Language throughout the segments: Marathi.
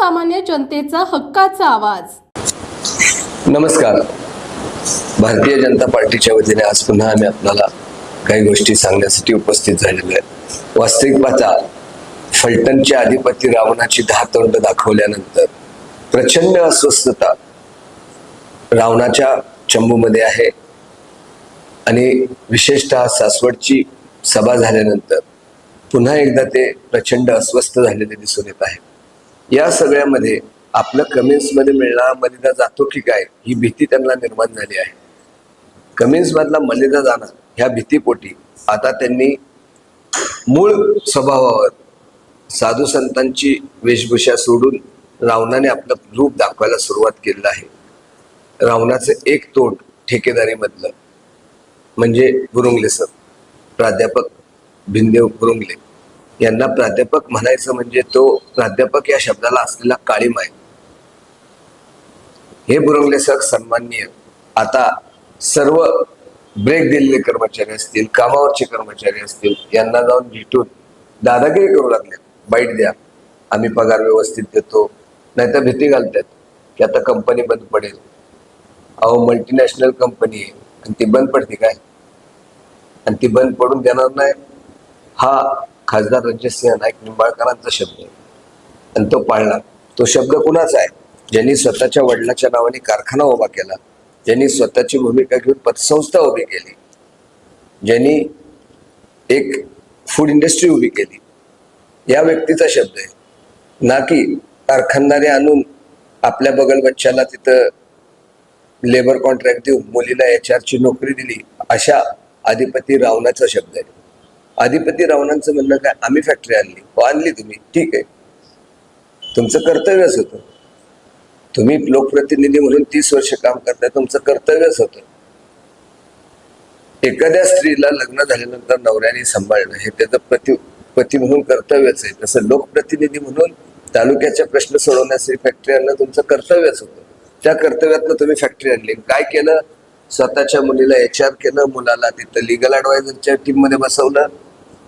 सर्वसामान्य जनतेचा हक्काचा आवाज. नमस्कार. भारतीय जनता पार्टीच्या वतीने आज पुन्हा आम्ही आपल्याला काही गोष्टी सांगण्यासाठी उपस्थित झालेलो आहे. वास्तविक पाहता फलटणचे अधिपती रावणाची दहा तोंड दाखवल्यानंतर प्रचंड अस्वस्थता रावणाच्या चंबूमध्ये आहे आणि विशेषतः सासवडची सभा झाल्यानंतर पुन्हा एकदा ते प्रचंड अस्वस्थ झालेले दिसून येत आहे. या सगळ्यामध्ये आपलं कमेंट्समध्ये मिळणारा मलिदा जातो की काय ही भीती त्यांना निर्माण झाली आहे. कमेंट्समधला मलिदा जाणं ह्या भीतीपोटी आता त्यांनी मूळ स्वभावावर साधू संतांची वेशभूषा सोडून रावणाने आपलं रूप दाखवायला सुरुवात केलेलं आहे. रावणाचं एक तोंड ठेकेदारीमधलं म्हणजे गुरुंगले सर प्राध्यापक भिंदेव गुरुंगले. यांना प्राध्यापक म्हणायचं म्हणजे तो प्राध्यापक या शब्दाला असलेला काळीम आहे. हे बुरंगले सर सन्माननीय. आता सर्व ब्रेक दिलेले कर्मचारी असतील कामावरचे कर्मचारी असतील यांना जाऊन भेटून दादागिरी करू लागले. बाईट द्या. आम्ही पगार व्यवस्थित देतो. नाहीतर भीती घालतात की आता कंपनी बंद पडेल. अहो मल्टीनॅशनल कंपनी आहे. आणि ती बंद पडते काय? आणि ती बंद पडून देणार नाही. हा खासदार रणजितसिंह नाईक निंबाळकरांचा शब्द आहे. आणि तो पाळला. तो शब्द कुणाचा आहे? ज्यांनी स्वतःच्या वडिलाच्या नावाने कारखाना उभा केला ज्यांनी स्वतःची भूमिका घेऊन पतसंस्था उभी केली ज्यांनी एक फूड इंडस्ट्री उभी केली या व्यक्तीचा शब्द आहे. ना की कारखानदारे आणून आपल्या बगल बच्च्याला तिथं लेबर कॉन्ट्रॅक्ट देऊन मुलीला एच आरची नोकरी दिली अशा अधिपती रावणाचा शब्द आहे. अधिपती रावणांचं म्हणणं काय? आम्ही फॅक्टरी आणली. हो आणली तुम्ही. ठीक आहे. तुमचं कर्तव्यच होतं. तुम्ही लोकप्रतिनिधी म्हणून तीस वर्ष काम करताय. तुमचं कर्तव्यच होतं. एखाद्या स्त्रीला लग्न झाल्यानंतर नवऱ्याने सांभाळणं हे त्याचं प्रति पती म्हणून कर्तव्यच आहे. तसं लोकप्रतिनिधी म्हणून तालुक्याचे प्रश्न सोडवण्यासाठी फॅक्टरी आणणं तुमचं कर्तव्यच होतं. त्या कर्तव्यातनं तुम्ही फॅक्टरी आणली. काय केलं? स्वतःच्या मुलीला एच आर केलं मुलाला तिथं लिगल ऍडवायझरच्या टीममध्ये बसवलं.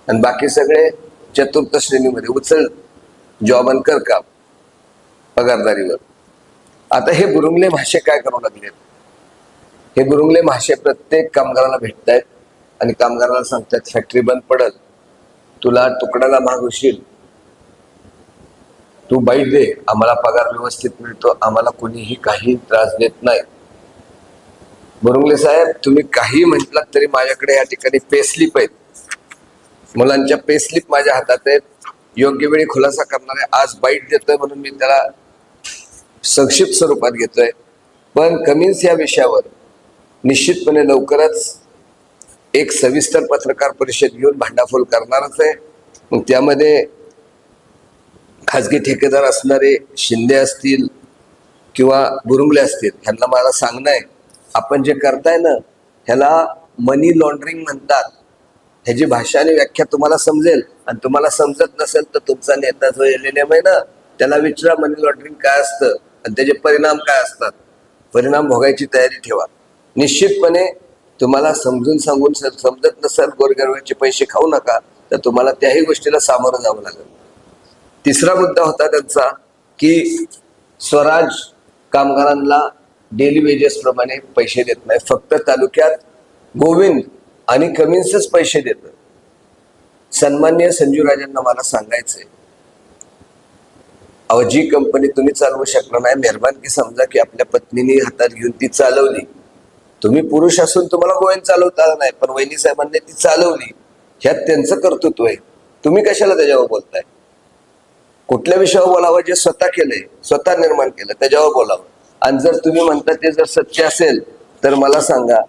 आणि बाकी सगळे चतुर्थ श्रेणीमध्ये उचल जॉब आणि कर काम पगारदारीवर. आता हे बुरुंगले भाषे काय करू लागले? हे बुरुंगले भाषे प्रत्येक कामगाराला भेटतायत आणि कामगाराला सांगतात फॅक्टरी बंद पडल. तुला तुकड्याला महाग होशील तू बाईट दे. आम्हाला पगार व्यवस्थित मिळतो. आम्हाला कोणीही काही त्रास देत नाही. बुरुंगले साहेब तुम्ही काही म्हटलात तरी माझ्याकडे या ठिकाणी पेस्लिप आहेत. मुलांच्या पेस्लिप माझ्या हातात आहेत. योग्य वेळी खुलासा करणारे आज बाईट देतोय म्हणून मी त्याला संक्षिप्त स्वरूपात घेतोय. पण कमिन्स या विषयावर निश्चितपणे लवकरच एक सविस्तर पत्रकार परिषद घेऊन भांडाफोल करणारच आहे. मग त्यामध्ये खाजगी ठेकेदार असणारे शिंदे असतील किंवा बुरुंगले असतील ह्यांना मला सांगणं आहे. आपण जे करताय ना ह्याला मनी लॉन्ड्रिंग म्हणतात. ह्याची भाषा आणि व्याख्या तुम्हाला समजेल. आणि तुम्हाला समजत नसेल तर तुमचा नेता जो एल एन एम आहे ना त्याला विचारा मनी लॉन्ड्रिंग काय असतं आणि त्याचे परिणाम काय असतात. परिणाम भोगायची तयारी ठेवा. निश्चितपणे तुम्हाला समजून सांगून समजत नसेल गोरगरवाचे पैसे खाऊ नका तर तुम्हाला त्याही गोष्टीला सामोरं जावं लागेल. तिसरा मुद्दा होता त्यांचा की स्वराज कामगारांना डेली वेजेस प्रमाणे पैसे देत नाही. फक्त तालुक्यात गोविंद आणि कमिन्सच पैसे देत. सन्मान्य संजू राजांना मला सांगायचंय. अहो जी कंपनी तुम्ही चालवू शकणार नाही मेहरबान की समजा की आपल्या पत्नीने हातात घेऊन ती चालवली. तुम्ही पुरुष असून तुम्हाला गोयन चालवता आलं नाही पण वहिनी साहेबांनी ती चालवली. ह्यात त्यांचं कर्तृत्व आहे. तुम्ही कशाला त्याच्यावर बोलताय? कुठल्या विषयावर बोलावं? जे स्वतः केलंय स्वतः निर्माण केलं त्याच्यावर बोलावं. आणि जर तुम्ही म्हणता ते जर सत्य असेल तर मला सांगा.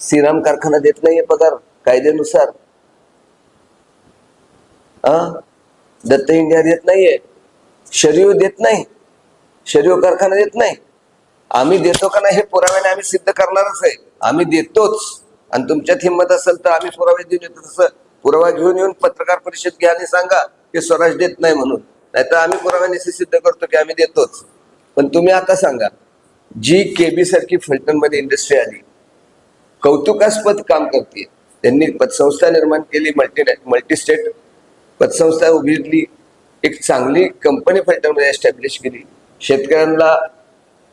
श्रीराम कारखाना देत नाहीये पगार कायद्यानुसार. दत्त इंडिया देत नाहीये. शरीव देत नाही. शरीव कारखाना देत नाही. आम्ही देतो का नाही हे पुराव्याने आम्ही सिद्ध करणारच आहे. आम्ही देतोच. आणि तुमच्यात हिंमत असेल तर आम्ही पुरावे देऊन येतो तसं पुरावा घेऊन येऊन पत्रकार परिषद घ्या आणि सांगा की स्वराज देत नाही म्हणून. नाहीतर आम्ही पुराव्याने सिद्ध करतो की आम्ही देतोच. पण तुम्ही आता सांगा जी केबी सारखी फलटणमध्ये इंडस्ट्री आली कौतुकास्पद काम करते. त्यांनी पतसंस्था निर्माण केली मल्टी मल्टी स्टेट पतसंस्था उघडली एक चांगली कंपनी फलटणमध्ये एस्टॅब्लिश केली. शेतकऱ्यांना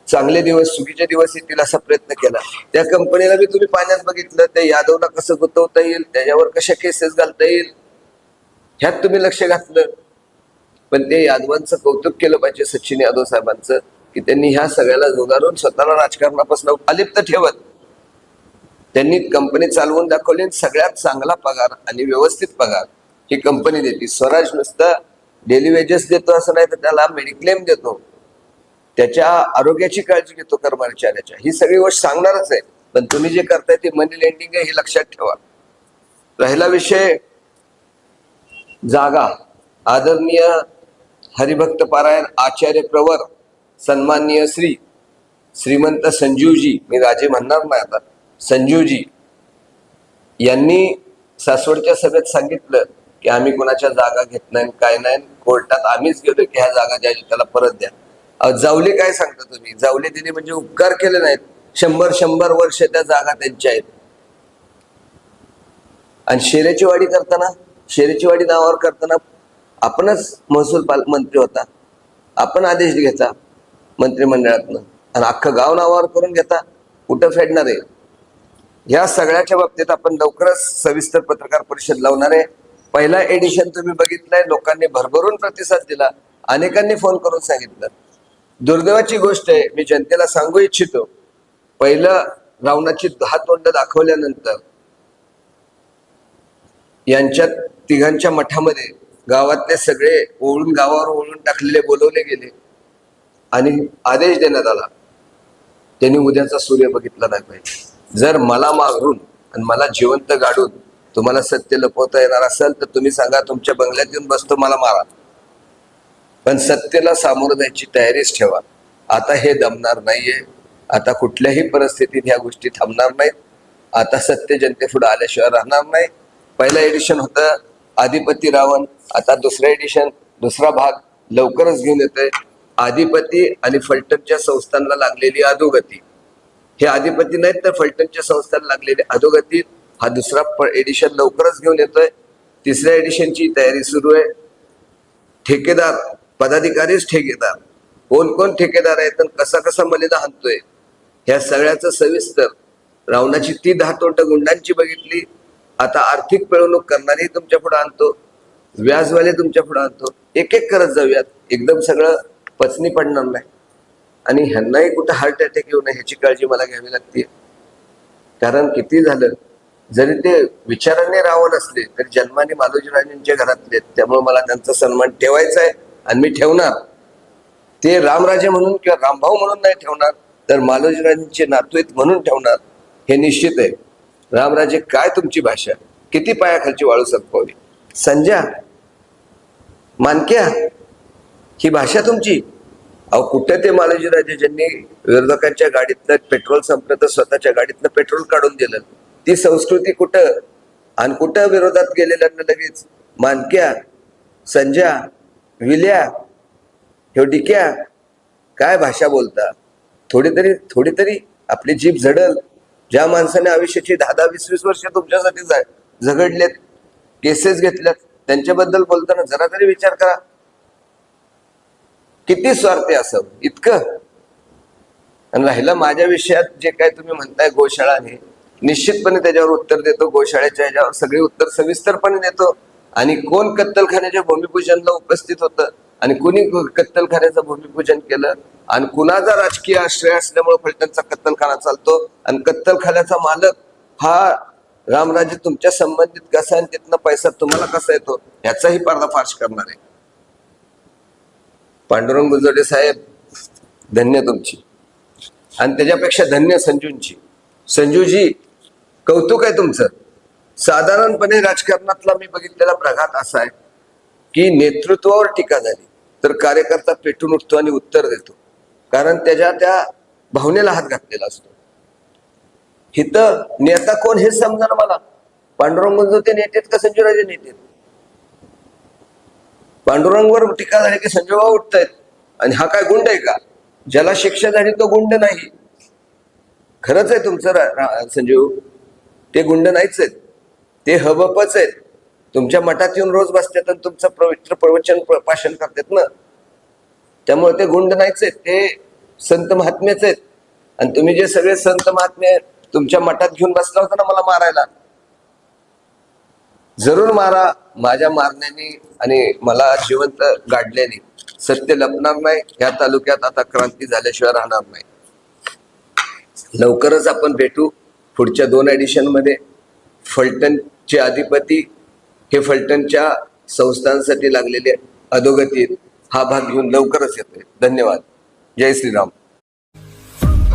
चांगले दिवस चुकीचे दिवस येतील असा प्रयत्न केला. त्या कंपनीला बी तुम्ही पाण्यात बघितलं त्या यादवला कसं गुंतवता येईल त्याच्यावर कशा केसेस घालता येईल ह्यात तुम्ही लक्ष घातलं. पण ते यादवांचं कौतुक केलं पाहिजे सचिन यादव साहेबांचं की त्यांनी ह्या सगळ्याला जुगारून स्वतःला राजकारणापासून अलिप्त ठेवत. त्यांनी कंपनी चालवून दाखवली आणि सगळ्यात चांगला पगार आणि व्यवस्थित पगार ही कंपनी देते. स्वराज नुसतं डेली वेजेस देतो असं नाही तर त्याला मेडिक्लेम देतो. त्याच्या आरोग्याची काळजी घेतो कर्मचाऱ्याच्या. ही सगळी गोष्ट सांगणारच आहे. पण तुम्ही जे करताय ते मनी लेंडिंग आहे हे लक्षात ठेवा. राहिला विषय जागा. आदरणीय हरिभक्त पारायण आचार्य प्रवर सन्माननीय श्री श्रीमंत संजीवजी. मी राजे म्हणणार नाही आता. संजीवजी यांनी सासवडच्या सभेत सांगितलं की आम्ही कोणाच्या जागा घेत नाही काय नाही कोर्टात आम्हीच गेलो की ह्या जागा ज्या त्याला परत द्या. जावले काय सांगता तुम्ही? जावले दिले म्हणजे उपकार केले नाहीत. शंभर शंभर वर्ष त्या जागा त्यांच्या आहेत. आणि शेरेची वाडी करताना शेरेची वाडी नावावर करताना आपणच महसूल पाल मंत्री होता. आपण आदेश घेता मंत्रिमंडळातनं. आणि अख्खं गाव नावावर करून घेता. कुठं फेडणार आहे? या सगळ्याच्या बाबतीत आपण लवकरच सविस्तर पत्रकार परिषद लावणार आहे. पहिला एडिशन तुम्ही बघितलंय लोकांनी भरभरून प्रतिसाद दिला अनेकांनी फोन करून सांगितलं. दुर्दैवाची गोष्ट आहे मी जनतेला सांगू इच्छितो पहिलं रावणाची दहा तोंड दाखवल्यानंतर यांच्या तिघांच्या मठामध्ये गावातले सगळे ओळून गावावर ओळून टाकलेले बोलवले गेले आणि आदेश देण्यात आला. त्यांनी उद्याचा सूर्य बघितला नाही पाहिजे. जर मला मारून आणि मला जिवंत गाडून तुम्हाला सत्य लपवता येणार असेल तर तुम्ही सांगा तुमच्या बंगल्यात येऊन बसतो मला मारा. पण सत्याला सामोरं जायची तयारीच ठेवा. आता हे दमणार नाहीये. आता कुठल्याही परिस्थितीत ह्या गोष्टी थांबणार नाहीत. आता सत्य जनतेपुढे आल्याशिवाय राहणार नाही. पहिलं एडिशन होतं आधिपती रावण आता दुसरं एडिशन दुसरा भाग लवकरच घेऊन येतोय. आधिपती आणि फलटणच्या संस्थांना लागलेली अधोगती. हे अधिपती नाहीत तर फलटणच्या संस्थांना लागलेले अधोगती. हा दुसरा एडिशन लवकरच घेऊन येतोय. तिसऱ्या एडिशनची तयारी सुरू आहे. ठेकेदार पदाधिकारीच ठेकेदार. कोण कोण ठेकेदार आहेत आणि कसा कसा मलिदा हाणतोय? ह्या सगळ्याचं सविस्तर. रावणाची ती दहा तोंड गुंडांची बघितली. आता आर्थिक पिळवणूक करणारी तुमच्यापुढे आणतो. व्याजवाले तुमच्यापुढे आणतो. एक एक करत जाऊयात. एकदम सगळं पचनी पडणार नाही. आणि ह्यांनाही कुठं हार्ट अटॅक येऊ नये ह्याची काळजी मला घ्यावी लागते. कारण किती झालं जरी ते विचाराने रावण असले तरी जन्माने मालोजीराजांच्या घरातले आहेत. त्यामुळे मला त्यांचा सन्मान ठेवायचा आहे आणि मी ठेवणार. ते रामराजे म्हणून किंवा रामभाऊ म्हणून नाही ठेवणार तर मालोजीराजांचे नातू आहेत म्हणून ठेवणार हे निश्चित आहे. रामराजे काय तुमची भाषा? किती पायाखालची वाळू सरकवली संजा मानक्या ही भाषा तुमची? अहो कुठे ते मालोजीराजे ज्यांनी विरोधकांच्या गाडीतनं पेट्रोल संपलं तर स्वतःच्या गाडीतनं पेट्रोल काढून दिलं? ती संस्कृती कुठं? आणि कुठं विरोधात गेलेल्यांना लगेच मानक्या संज्या विल्या ह्यो डिक्या काय भाषा बोलता? थोडी तरी थोडी तरी आपली जीभ झडल. ज्या माणसाने आयुष्याची दहा दहा वीस वीस वर्ष तुमच्यासाठी झगडलेत केसेस घेतल्यात त्यांच्याबद्दल बोलताना जरा तरी विचार करा. किती स्वार्थी असावं? इतकं? आणि राहिलं माझ्या विषयात जे काय तुम्ही म्हणताय गोशाळा हे निश्चितपणे त्याच्यावर उत्तर देतो. गोशाळेच्या ह्याच्यावर सगळे उत्तर सविस्तरपणे देतो. आणि कोण कत्तलखान्याच्या भूमिपूजनला उपस्थित होतं? आणि कुणी कत्तलखान्याचं भूमिपूजन केलं? आणि कुणाचा राजकीय आश्रय असल्यामुळे फलटणचा कत्तलखाना चालतो? आणि कत्तलखान्याचा मालक हा रामराजे तुमच्या संबंधित कसा आणि तिथनं पैसा तुम्हाला कसा येतो? याचाही पर्दाफाश करणार आहे. पांडुरंग गुजोडे साहेब धन्य तुमची. आणि त्याच्यापेक्षा धन्य संजूंची. संजूजी कौतुक आहे तुमचं. साधारणपणे राजकारणातला मी बघितलेला प्रघात असा आहे की नेतृत्वावर टीका झाली तर कार्यकर्ता पेटून उठतो आणि उत्तर देतो. कारण त्याच्या त्या भावनेला हात घातलेला असतो. हिथं नेता कोण हे समजा मला. पांडुरंग ते नेतेत का संजूराजे नेतेत? पांडुरंगवर टीका झाली की संजयभाऊ उठतायत. आणि हा काय गुंड आहे का? ज्याला शिक्षा झाली तो गुंड नाही. खरंच आहे तुमचं रा- संजीव ते गुंड नाहीच आहेत. ते हबपच आहेत. तुमच्या मठात येऊन रोज बसतात आणि तुमचं पवित्र प्रवचन पाषण करतात ना. त्यामुळे ते गुंड नाहीच आहेत. ते संत महात्म्याच आहेत. आणि तुम्ही जे सगळे संत महात्मे तुमच्या मठात घेऊन बसला होता ना मला मारायला. जरूर मारा. माझ्या मारण्याने आणि मला जिवंत गाडल्याने सत्य लपणार नाही. या तालुक्यात आता क्रांती झाल्याशिवाय राहणार नाही. लवकरच आपण भेटू पुढच्या दोन एडिशनमध्ये फलटणचे अधिपती हे फलटणच्या संस्थांसाठी लागलेले अधोगतीत हा भाग घेऊन लवकरच येतोय. धन्यवाद. जय श्रीराम.